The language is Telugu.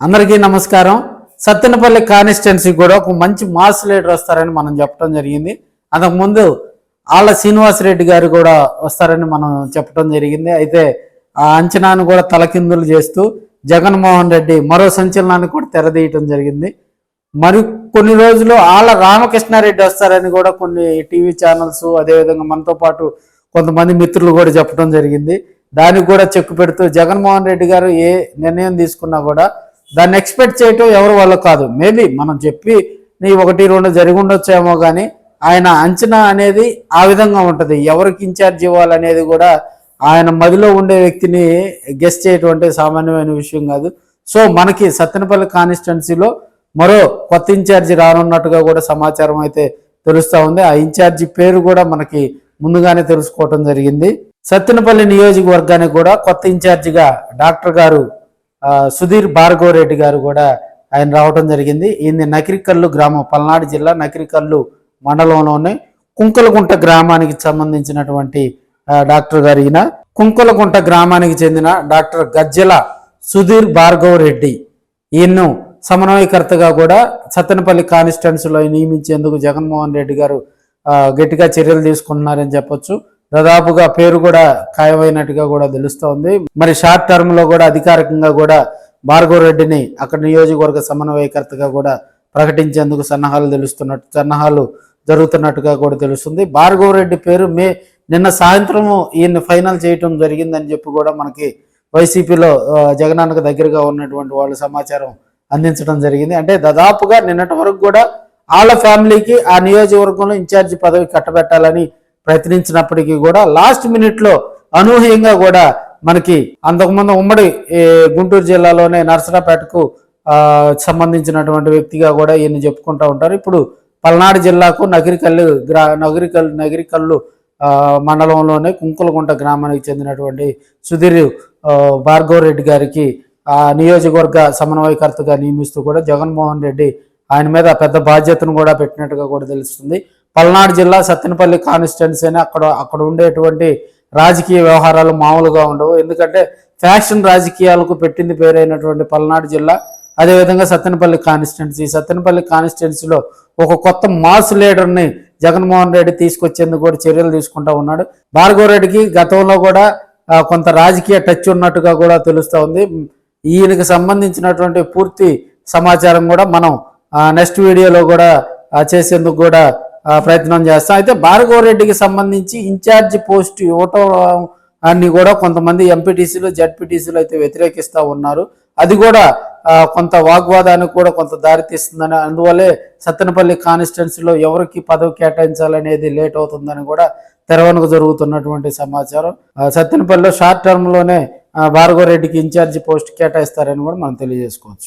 అందరికీ నమస్కారం. సత్తెనపల్లి కానిస్టెన్సీ కూడా ఒక మంచి మాస్ లీడర్ వస్తారని మనం చెప్పడం జరిగింది. అంతకుముందు ఆళ్ళ శ్రీనివాసరెడ్డి గారు కూడా వస్తారని మనం చెప్పడం జరిగింది. అయితే ఆ అంచనాను కూడా తలకిందులు చేస్తూ జగన్మోహన్ రెడ్డి మరో సంచలనాన్ని కూడా తెరదీయటం జరిగింది. మరి కొన్ని రోజులు ఆళ్ళ రామకృష్ణారెడ్డి వస్తారని కూడా కొన్ని టీవీ ఛానల్స్ అదేవిధంగా మనతో పాటు కొంతమంది మిత్రులు కూడా చెప్పడం జరిగింది. దానికి కూడా చెక్కు పెడుతూ జగన్మోహన్ రెడ్డి గారు ఏ నిర్ణయం తీసుకున్నా కూడా దాన్ని ఎక్స్పెక్ట్ చేయటం ఎవరు వాళ్ళు కాదు. మేబీ మనం చెప్పి నీ ఒకటి రెండు జరిగి ఉండొచ్చేమో కానీ ఆయన అంచనా అనేది ఆ విధంగా ఉంటుంది. ఎవరికి ఇన్ఛార్జ్ ఇవ్వాలనేది కూడా ఆయన మదిలో ఉండే వ్యక్తిని గెస్ట్ చేయటం అంటే సామాన్యమైన విషయం కాదు. సో మనకి సత్తెనపల్లి కాన్స్టిట్యున్సీలో మరో కొత్త ఇన్ఛార్జి రానున్నట్టుగా కూడా సమాచారం అయితే తెలుస్తూ ఉంది. ఆ ఇన్ఛార్జి పేరు కూడా మనకి ముందుగానే తెలుసుకోవటం జరిగింది. సత్తెనపల్లి నియోజకవర్గానికి కూడా కొత్త ఇన్ఛార్జిగా డాక్టర్ గారు సుధీర్ భార్గవరెడ్డి గారు కూడా ఆయన రావడం జరిగింది. ఈయన నకిరికల్లు గ్రామం పల్నాడు జిల్లా నకిరికల్లు మండలంలోనే కుంకలగుంట గ్రామానికి సంబంధించినటువంటి డాక్టర్ గారు ఈయన. కుంకలగుంట గ్రామానికి చెందిన డాక్టర్ గజ్జెల సుధీర్ భార్గవ్ రెడ్డి ఈయన్ను సమన్వయకర్తగా కూడా సత్తెనపల్లి కానిస్టెన్స్లో నియమించేందుకు జగన్మోహన్ రెడ్డి గారు గట్టిగా చర్యలు తీసుకుంటున్నారని చెప్పొచ్చు. దాదాపుగా పేరు కూడా ఖాయమైనట్టుగా కూడా తెలుస్తోంది. మరి షార్ట్ టర్మ్లో కూడా అధికారికంగా కూడా భార్గవ రెడ్డిని అక్కడ నియోజకవర్గ సమన్వయకర్తగా కూడా ప్రకటించేందుకు సన్నాహాలు తెలుస్తున్నట్టు సన్నాహాలు జరుగుతున్నట్టుగా కూడా తెలుస్తుంది. భార్గవ రెడ్డి పేరు మే నిన్న సాయంత్రము ఈయన్ని ఫైనల్ చేయటం జరిగిందని చెప్పి కూడా మనకి వైసీపీలో జగనాన్నకు దగ్గరగా ఉన్నటువంటి వాళ్ళు సమాచారం అందించడం జరిగింది. అంటే దాదాపుగా నిన్నటి వరకు కూడా వాళ్ళ ఫ్యామిలీకి ఆ నియోజకవర్గంలో ఇన్ఛార్జి పదవి కట్టబెట్టాలని ప్రయత్నించినప్పటికీ కూడా లాస్ట్ మినిట్లో అనూహ్యంగా కూడా మనకి అంతకుముందు ఉమ్మడి గుంటూరు జిల్లాలోనే నర్సరాపేటకు సంబంధించినటువంటి వ్యక్తిగా కూడా ఈయన చెప్పుకుంటూ ఉంటారు. ఇప్పుడు పల్నాడు జిల్లాకు నగిరికల్లు గ్రా నగిరికల్లు నగిరికల్లు మండలంలోనే కుంకులగుంట గ్రామానికి చెందినటువంటి సుధీర్ ఆ, భార్గవ్ రెడ్డి గారికి ఆ నియోజకవర్గ సమన్వయకర్తగా నియమిస్తూ కూడా జగన్మోహన్ రెడ్డి ఆయన మీద పెద్ద బాధ్యతను కూడా పెట్టినట్టుగా కూడా తెలుస్తుంది. పల్నాడు జిల్లా సత్తెనపల్లి కాన్స్టిట్యున్సీ అని అక్కడ అక్కడ ఉండేటువంటి రాజకీయ వ్యవహారాలు మామూలుగా ఉండవు. ఎందుకంటే ఫ్యాక్షన్ రాజకీయాలకు పెట్టింది పేరైనటువంటి పల్నాడు జిల్లా. అదేవిధంగా సత్తెనపల్లి కాన్స్టిట్యున్సీ సత్తెనపల్లి కాన్స్టిట్యున్సీలో ఒక కొత్త మాస్ లీడర్ని జగన్మోహన్ రెడ్డి తీసుకొచ్చేందుకు కూడా చర్యలు తీసుకుంటా ఉన్నాడు. భార్గవ్ రెడ్డికి గతంలో కూడా కొంత రాజకీయ టచ్ ఉన్నట్టుగా కూడా తెలుస్తూ ఉంది. ఈయనకి సంబంధించినటువంటి పూర్తి సమాచారం కూడా మనం నెక్స్ట్ వీడియోలో కూడా చేసేందుకు కూడా ప్రయత్నం చేస్తాం. అయితే భార్గవ్ రెడ్డికి సంబంధించి ఇన్ఛార్జ్ పోస్ట్ ఇవ్వటం అన్ని కూడా కొంతమంది ఎంపీటీసీలు జడ్పీటీసీలు అయితే వ్యతిరేకిస్తూ ఉన్నారు. అది కూడా కొంత వాగ్వాదానికి కూడా కొంత దారితీస్తుందని అందువల్లే సత్తెనపల్లి కాన్స్టిట్యున్సీలో ఎవరికి పదవి కేటాయించాలనేది లేట్ అవుతుందని కూడా తెరవనకు జరుగుతున్నటువంటి సమాచారం. సత్తెనపల్లిలో షార్ట్ టర్మ్లోనే లోనే రెడ్డికి ఇన్ఛార్జి పోస్ట్ కేటాయిస్తారని కూడా మనం తెలియజేసుకోవచ్చు.